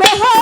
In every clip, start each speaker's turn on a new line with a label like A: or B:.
A: Lahore.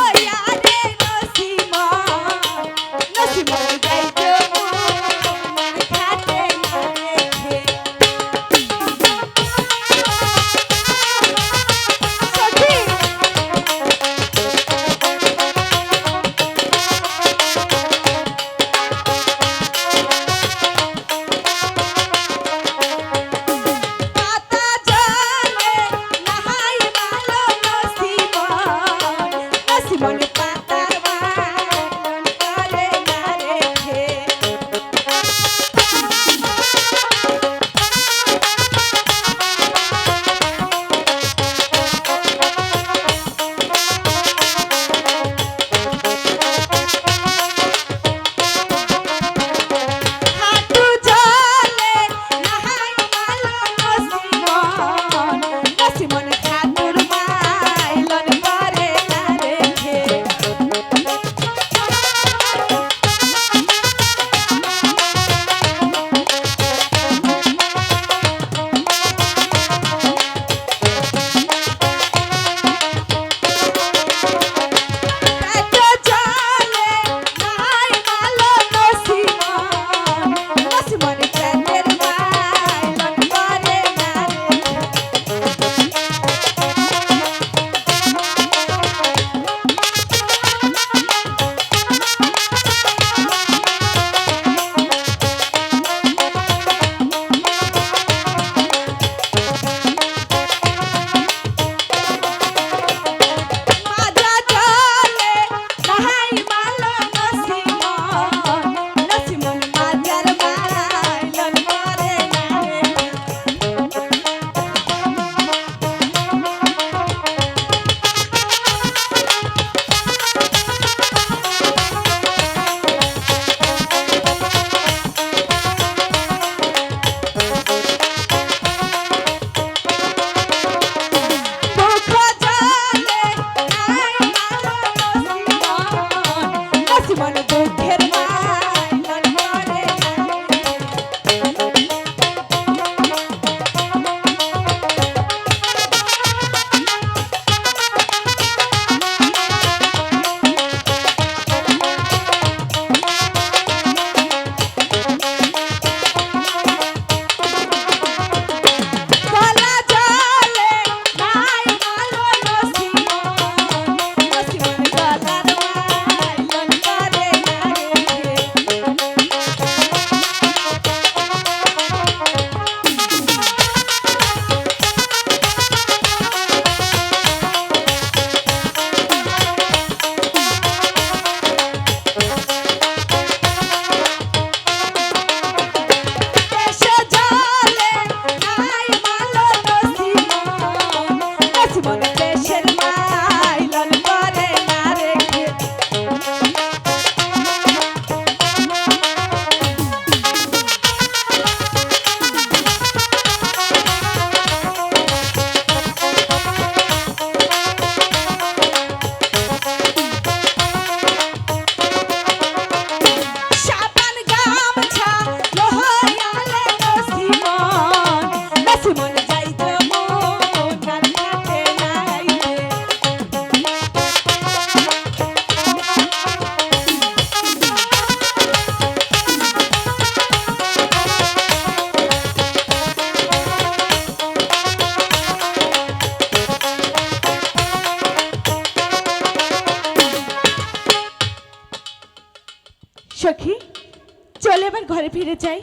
A: যাই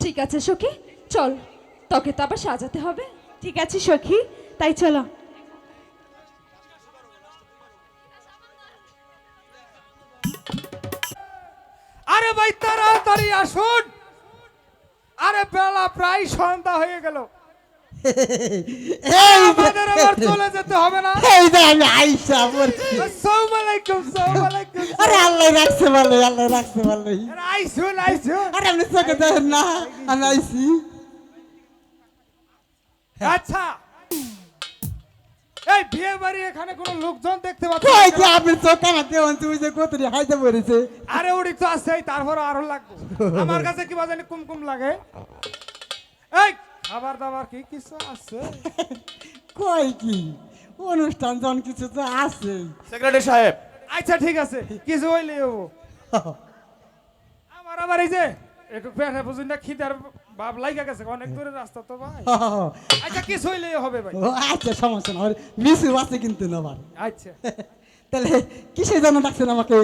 A: ঠিক আছে, সখী। চল, তোকে তো আবার সাজাতে হবে। ঠিক আছে, সখী। তাই চলো।
B: আরে ভাই, তাড়াতাড়ি আসুন। আরে বেলা প্রায় সন্ধ্যা হয়ে গেল।
C: এই
B: আমাদের আবার চলে যেতে হবে না?
C: এই যে আমি আইসা পড়ছি
B: আসসালামু আলাইকুম আসসালামু আলাইকুম।
C: আরে আল্লাহ রাখছে ভালো আল্লাহ রাখছে ভালো
B: আরে আইসুন আইসুন
C: আরে আপনি চোখে দেখেন না আমি আইসি।
B: আচ্ছা। এই বিয়ে বাড়ি এখানে কোনো লোকজন দেখতে পাচ্ছি
C: কই যে। আপনি চোখ তুমি যে কতরি হাইতে পড়েছে।
B: আরে উড়ি তো আছে তারপর আরও লাগবে। আমার কাছে কি বাজানি কুমকুম লাগে। এই খাবার দাবার কি কিছু আছে?
C: কই কি? অনুষ্ঠান জন কিছু তো আছে।
D: সেক্রেটারি সাহেব।
B: আচ্ছা ঠিক আছে কিছু হইলে হব। আমার আবার এই যে একটু পেটে বুঝুন না খিদার বাপ লাইগা গেছে অনেক দূরের রাস্তা তো ভাই। আচ্ছা কিছু হইলে হবে ভাই।
C: ও আচ্ছা সমস্যা না মিশু আছে কিন্তু না আবার।
B: আচ্ছা।
C: তাহলে কিসের জন্য ডাকছেন আমাকে?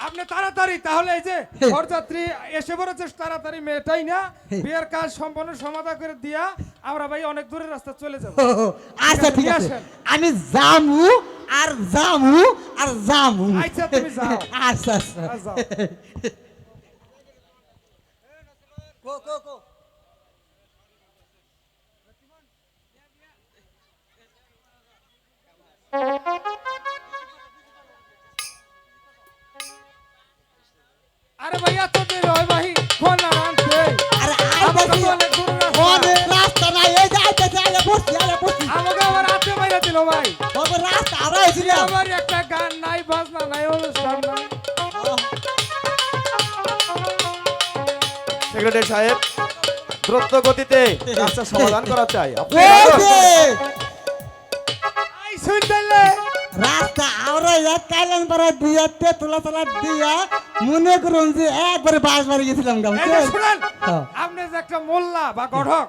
B: আপনি তাড়াতাড়ি তাহলে এই যে বরযাত্রী এসে পড়েছে তাড়াতাড়ি মেয়েটাই না বিয়ের কাজ সম্পূর্ণ সমাধা করে দিয়া আমরা ভাই অনেক দূরের রাস্তা চলে যাব।
C: আচ্ছা ঠিক আছে। আমি জামু আর জামু আর জামু
B: আচ্ছা, তুমি যাও।
C: আচ্ছা আচ্ছা।
B: আর যাও। আরে ভাই এত আমার একটা গান নাই বাজনা নাই অনুষ্ঠান নাই।
D: সেক্রেটারি সাহেব দ্রুত গতিতে কাজটা সমাধান করা চাই।
C: রাস্তা আড়াইয়া কাইলান পাড়া দিয়া তেতুলা তলা দিয়া মনে করুন যে একবারে বাস বাড়ি গেছিলাম
B: শুনেন
C: হ্যাঁ।
B: আপনি যে একটা মোল্লা বা গঠক.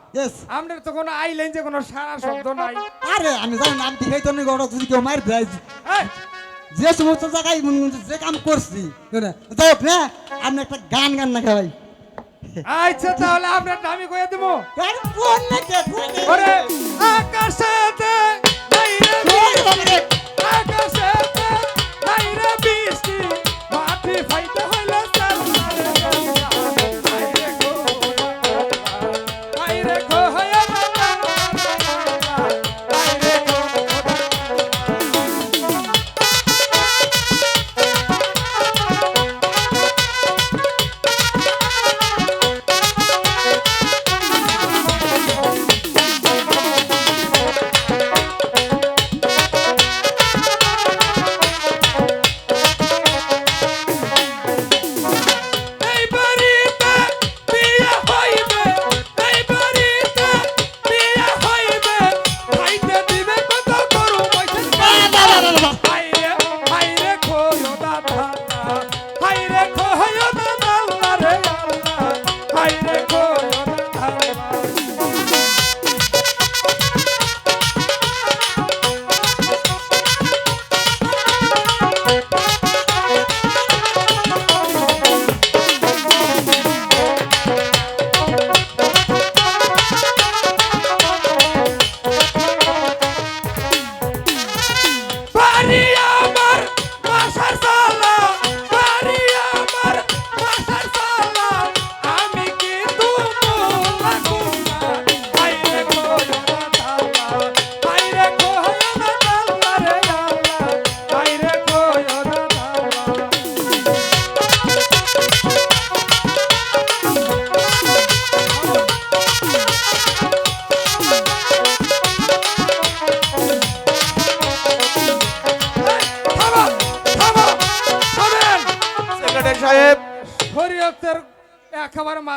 B: আপনার তো কোনো আই আইলেন যে কোনো সারা শব্দ নাই।
C: আরে আমি জানি না আমি দেখাই তো গড় যদি কেউ মার দেয় যে সমস্ত জায়গায় মনে যে কাম করছি? যাই হোক না আপনি একটা গান গান না খাওয়াই।
B: আচ্ছা তাহলে আপনার আমি কয়ে দেব
C: গান কোন
B: মাটি tiene con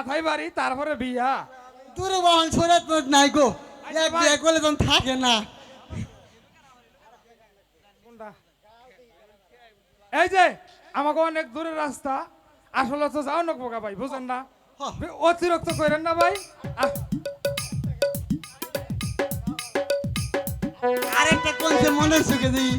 B: মাথায় বাড়ি তারপরে বিয়া।
C: দূরে বহন সরে তো নাই গো।
B: আচ্ছা,
C: এক
B: ভাই।
C: বিয়ে করলে তখন থাকে না।
B: এই যে আমাকে অনেক দূরের রাস্তা। আসলে তো যাও নক বোকা ভাই বুঝেন না। অতিরিক্ত করেন না ভাই।
C: আরেকটা কোনছে মনে সুখে দিই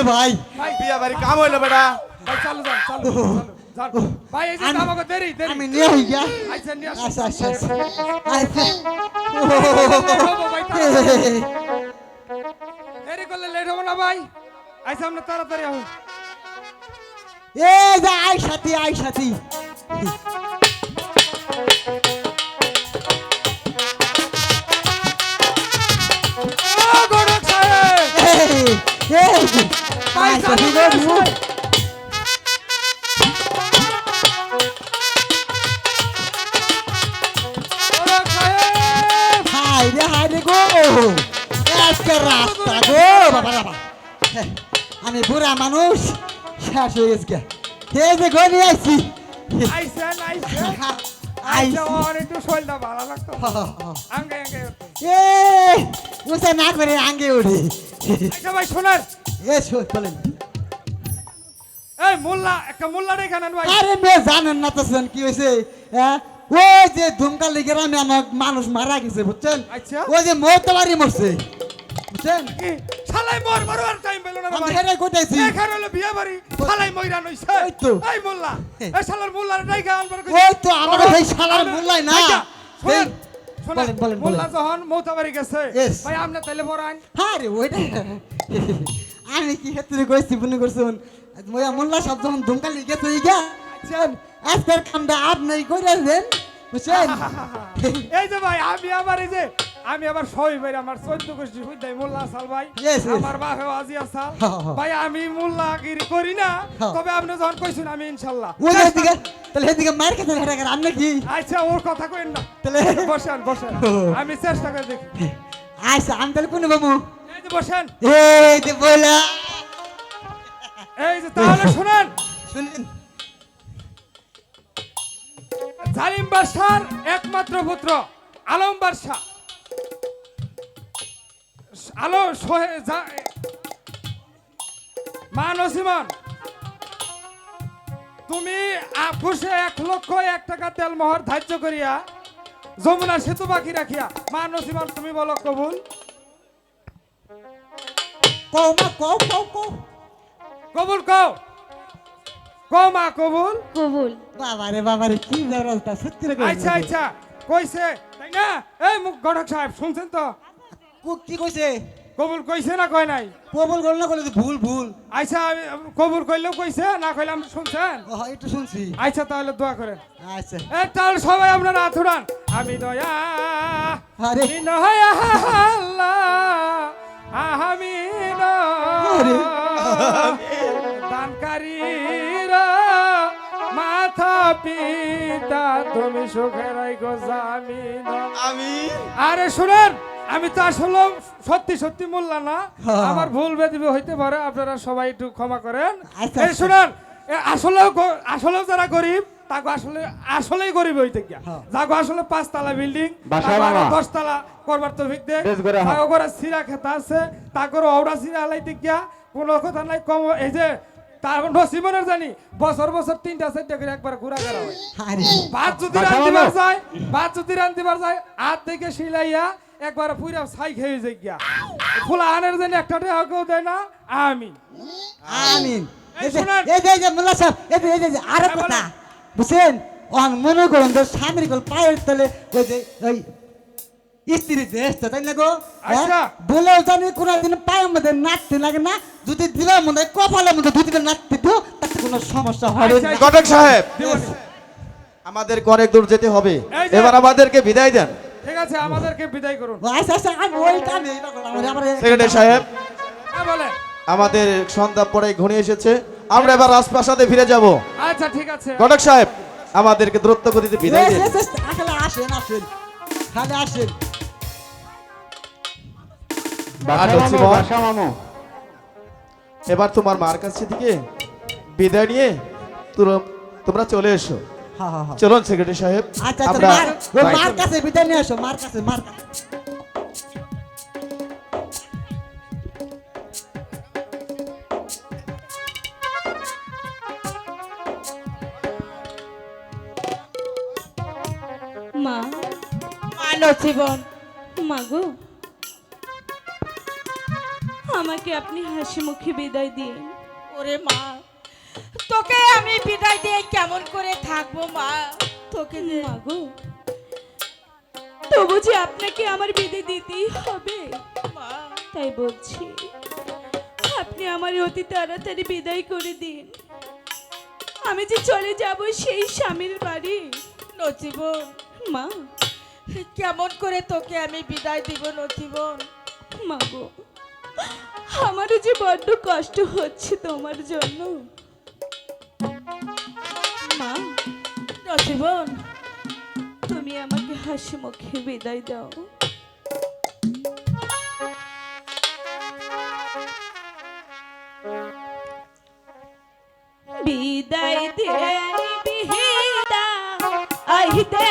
C: রে ভাই
D: বিয়া বাড়ি কাম হইল বেটা
B: ভাই চালু যান চালু চালু ভাই এই যে
C: আমি-
B: আমাকে দেরি দেরি
C: আমি নিয়ে হই গিয়া
B: আইসেন নিয়ে।
C: আচ্ছা আচ্ছা আচ্ছা আচ্ছা।
B: দেরি করলে লেট হব না ভাই আইসা আমরা তাড়াতাড়ি আহুন
C: এ যা I Sathi I Sathi
B: O গড়ক
C: high রে হাই রে গো আজকে রাস্তা গো বাবা বাবা আমি বুড়া মানুষ শেষ হয়ে গেছে কে যে গো নিয়ে আইছি।
B: আঙ্গে আঙ্গে।
C: এ উসে না করে আঙ্গে উড়ি
B: ভাই
C: এ শোন বলেন।
B: এই মোল্লা একটা মোল্লা রেখে নেন ভাই
C: আরে মে জানেন না তো শুন কি হ্যাঁ ওই যে ধুমকালি গ্রামে আমার মানুষ মারা গেছে বুঝছেন?
B: আচ্ছা।
C: ওই যে মৌতবাড়ি মরছে বুঝছেন?
B: কি? শালাই মর মরবার টাইম পেল না রে
C: আমি
B: ভাই।
C: হেরে কোটাইছি
B: এখানে হলো বিয়ে বাড়ি শালাই মইরা নইছে।
C: ওই তো।
B: এই মোল্লা এই শালার মোল্লার ডাইকা আনবার
C: ওই তো আমার সেই শালার মোল্লাই না। বলেন, বলেন,
B: মোল্লা। যখন মৌতাবাড়ি গেছে ভাই আপনি তাইলে পড়ান
C: হ্যাঁ রে ওইটা আমি কি ক্ষেত্রে কইছি মনে করছুন? মোয়া মোল্লা সব যখন ধুমকালি গেছে ইগা আছেন আজকের কামটা আপনি কইরা দেন বুঝছেন?
B: এই যে ভাই আমি আমার এই যে আমি আবার সই ভাই আমার চোদ্দ গোষ্ঠী হইতাই মোল্লা সাল ভাই. আমার বাপে আজি আসাল। ভাই আমি মোল্লাগিরি করি না। তবে আপনি যখন কইছেন আমি ইনশাল্লাহ।
C: ওই দিকে তাহলে এদিকে মার খেতে হেরা করে আপনি কি?
B: আচ্ছা ওর কথা কইন না।
C: তাহলে
B: বসেন বসেন। আমি চেষ্টা করে দেখি।
C: আচ্ছা আমি তাহলে কোন বাবু?
B: এই যে বসেন।
C: এই যে বইলা
B: এই যে তাহলে শুনেন।
C: শুনেন।
B: জালিম বাদশার একমাত্র পুত্র আলম বাদশাহ। আলো সোহে যা- মা নসিমান তুমি আকুশে এক লক্ষ এক টাকা তেল মোহর ধার্য করিয়া যমুনা সেতু বাকি রাখিয়া মা নসিমান তুমি বলো কবুল?
C: কও মা কও কও কও।
B: কবুল কও? কও মা কবুল?
A: কবুল।
C: বাবারে বাবারে কি ব্যবস্থা সত্যি রে
B: আচ্ছা আচ্ছা কইছে তাই না? এই মুখ গঠক সাহেব শুনছেন তো?
C: কি কইছে?
B: কবুল কইছে না কয় নাই?
C: কবল না করলে তো ভুল ভুল।
B: আচ্ছা আমি কবুল কইলেও কইছে না কইলে আমি শুনছেন?
C: ও একটু শুনছি।
B: আচ্ছা তাহলে দোয়া করেন।
C: আচ্ছা।
B: এ তাহলে সবাই আপনারা হাত উড়ান। আমি দয়া
C: আরে।
B: নয়া আল্লাহ আমি
C: আরে।
B: দানকারীর মাথা পিতা তুমি সুখে রাখো জামিন।
D: আমি।
B: আরে শুনেন। আমি তো আসলে সত্যি সত্যি মূল্য না
C: হ্যাঁ।
B: আমার ভুল বেদিবে হইতে পারে আপনারা সবাই একটু ক্ষমা করেন
C: আচ্ছা,
B: এই
C: আচ্ছা।
B: শুনেন আসলেও আসলেও যারা গরিব তাকে আসলে আসলেই গরিব হইতে গিয়া
C: হ্যাঁ।
B: যাকে আসলে পাঁচতলা বিল্ডিং। দশতলা করবার তো ভিক
E: হ্যাঁ।
B: করে সিরা খেতা আছে তাকে ওরা সিরা হালাইতে গিয়া কোনো কথা নাই কম এই যে তার নসিমনের জানি বছর বছর তিনটা চারটা করে একবার ঘুরা করা হয়
C: আরে
B: ভাত যদি রান্ধিবার। যায় ভাত যদি রান্ধিবার যায় হাত থেকে শিলাইয়া একবার পুরা ছাই খেয়ে যাই গিয়া। ফুলা আনের জন্য একটা টাকা কেউ দেয় না আমি
C: আমিন।
B: এই
C: যে এই যে মোল্লা সাহেব এই যে এই যে, আরও
B: হ্যাঁ,
C: কথা। বুঝছেন? অন মনে করুন তো স্বামীর গল পায়ের তলে ওই যে ওই স্ত্রী দেশ তো তাই না গো? হ্যাঁ?
B: আচ্ছা।
C: বলেও জানি কোনোদিন পায়ের মধ্যে নাচতে লাগে না যদি দিবার মধ্যে কপালের মধ্যে দুই দিনে নাচতে তো তাতে কোনো সমস্যা হবে
B: আচ্ছা,
C: না
D: ঘটক সাহেব আমাদের অনেক দূর যেতে হবে। এবার আমাদেরকে বিদায় দেন।
B: ঠিক আছে আমাদেরকে বিদায় করুন।
C: আচ্ছা আচ্ছা আমি ওই কামে এইবার করলাম, আমার- আমার
D: সেক্রেটারি সাহেব
B: হ্যাঁ বলেন।
D: আমাদের সন্ধ্যা পরে ঘনিয়ে এসেছে আমরা এবার রাজপ্রাসাদে ফিরে যাব।
B: আচ্ছা ঠিক আছে।
D: ঘটক সাহেব আমাদেরকে দ্রুত গতিতে বিদায় দিন
C: আসেন আসেন খালি আসেন।
D: এবার তোমার মার কাছে থেকে বিদায় নিয়ে তোমরা চলে এসো। চলুন সেক্রেটারি সাহেব
C: আচ্ছা, আচ্ছা মার কাছে বিদায় নিয়ে আসো মার কাছে মার
A: মা মানো জীবন। মাগো
E: আমাকে আপনি হাসি মুখে বিদায় দিন।
A: ওরে মা বিদায় দিয়ে কেমন করে থাকব মা? তোকে
E: মাগো তবু যে আপনাকে আমার বিদে দিতেই হবে।
A: মা।
E: তাই বলছি আপনি আমার অতি তাড়াতাড়ি বিদায় করে দিন। আমি যে চলে যাব সেই স্বামীর বাড়ি।
A: নচিবন।
E: মা।
A: কেমন করে তোকে আমি বিদায় দিব নচিবন?
E: মাগো আমারও যে বড্ড কষ্ট হচ্ছে তোমার জন্য।
A: নচিবন
E: তুমি আমাকে হাসি মুখে বিদায় দাও। বিদায় দে বিহিদা
A: আহিতে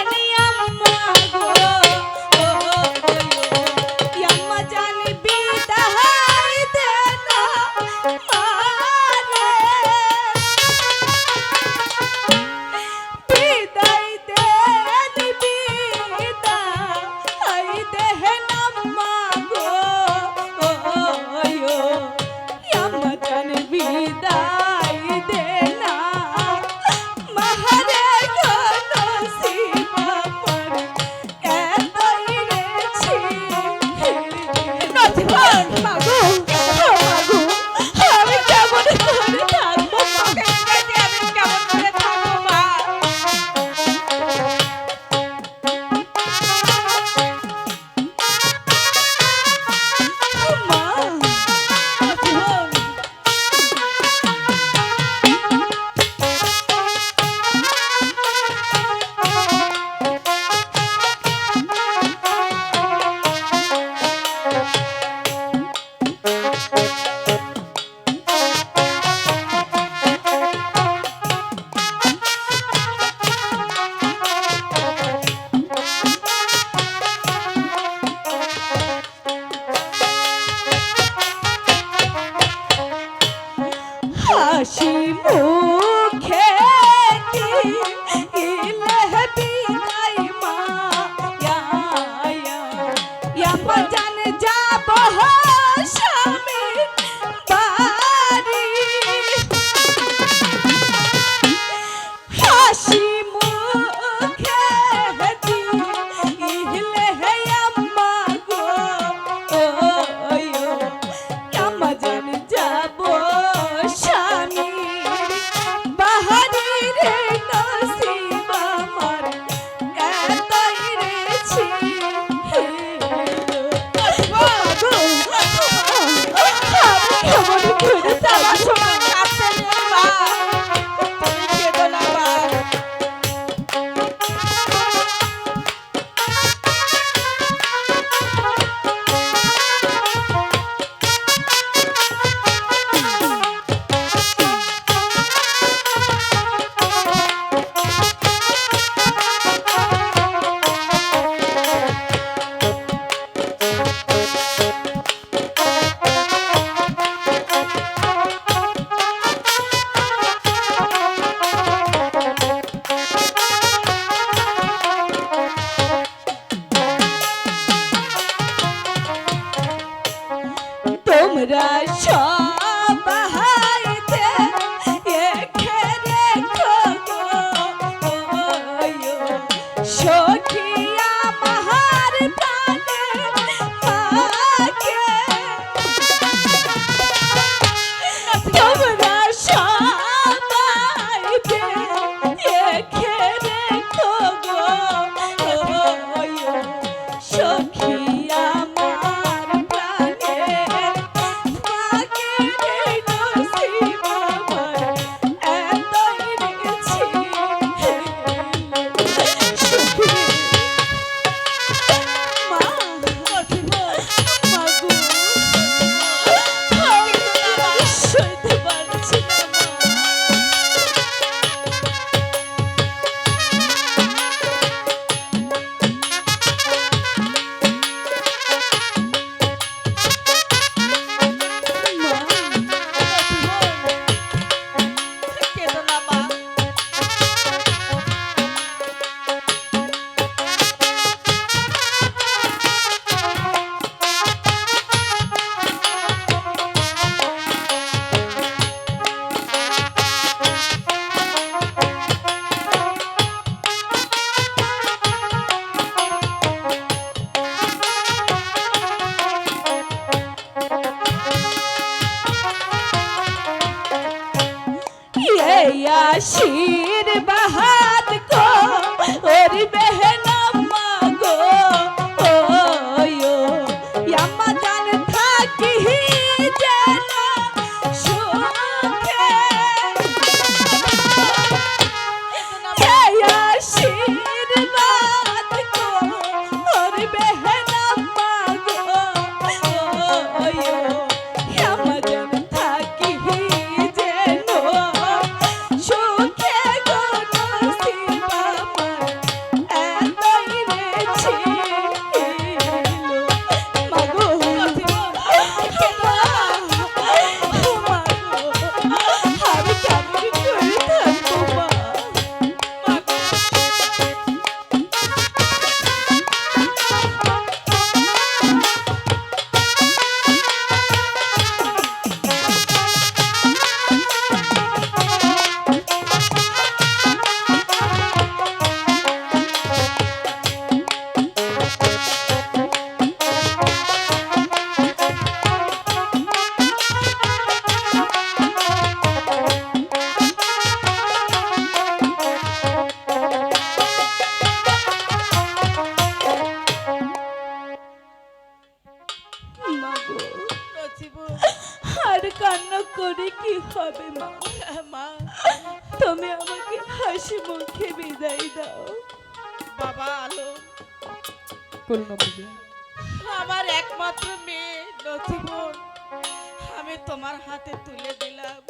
E: তোমার হাতে তুলে দিলাম।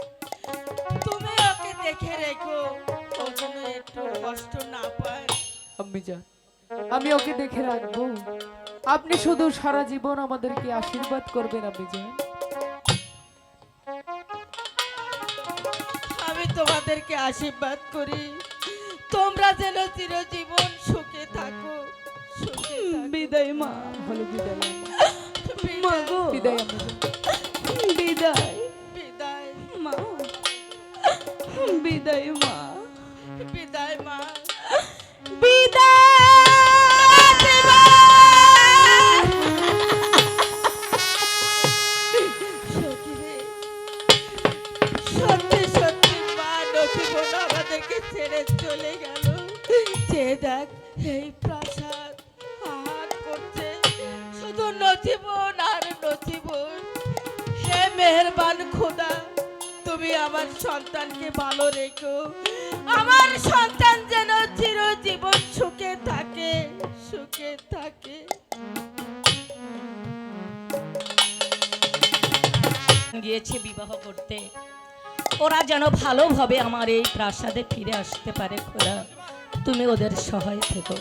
E: তুমি ওকে দেখে রেখো ও যেন একটু কষ্ট না পায়।
B: আম্মি যান আমি ওকে দেখে রাখব। আপনি শুধু সারা জীবন আমাদেরকে আশীর্বাদ করবেন আম্মি যান।
E: আমি তোমাদেরকে আশীর্বাদ করি। তোমরা যেন চিরজীবন সুখে থাকো সুখে
A: বিদায় মা
B: ভালো বিদায় আম্মা।
A: মাগো
B: বিদায়
A: বিদায়।
E: বিদায়।
A: মা বিদায় মা।
E: বিদায় মা।
A: বিদায়।
E: সন্তানকে ভালো রেখো। আমার সন্তান যেন চিরজীবন সুখে থাকে সুখে থাকে।
F: গিয়েছে বিবাহ করতে। ওরা যেন ভালোভাবে আমার এই প্রাসাদে ফিরে আসতে পারে খোদা তুমি ওদের সহায় থেকো।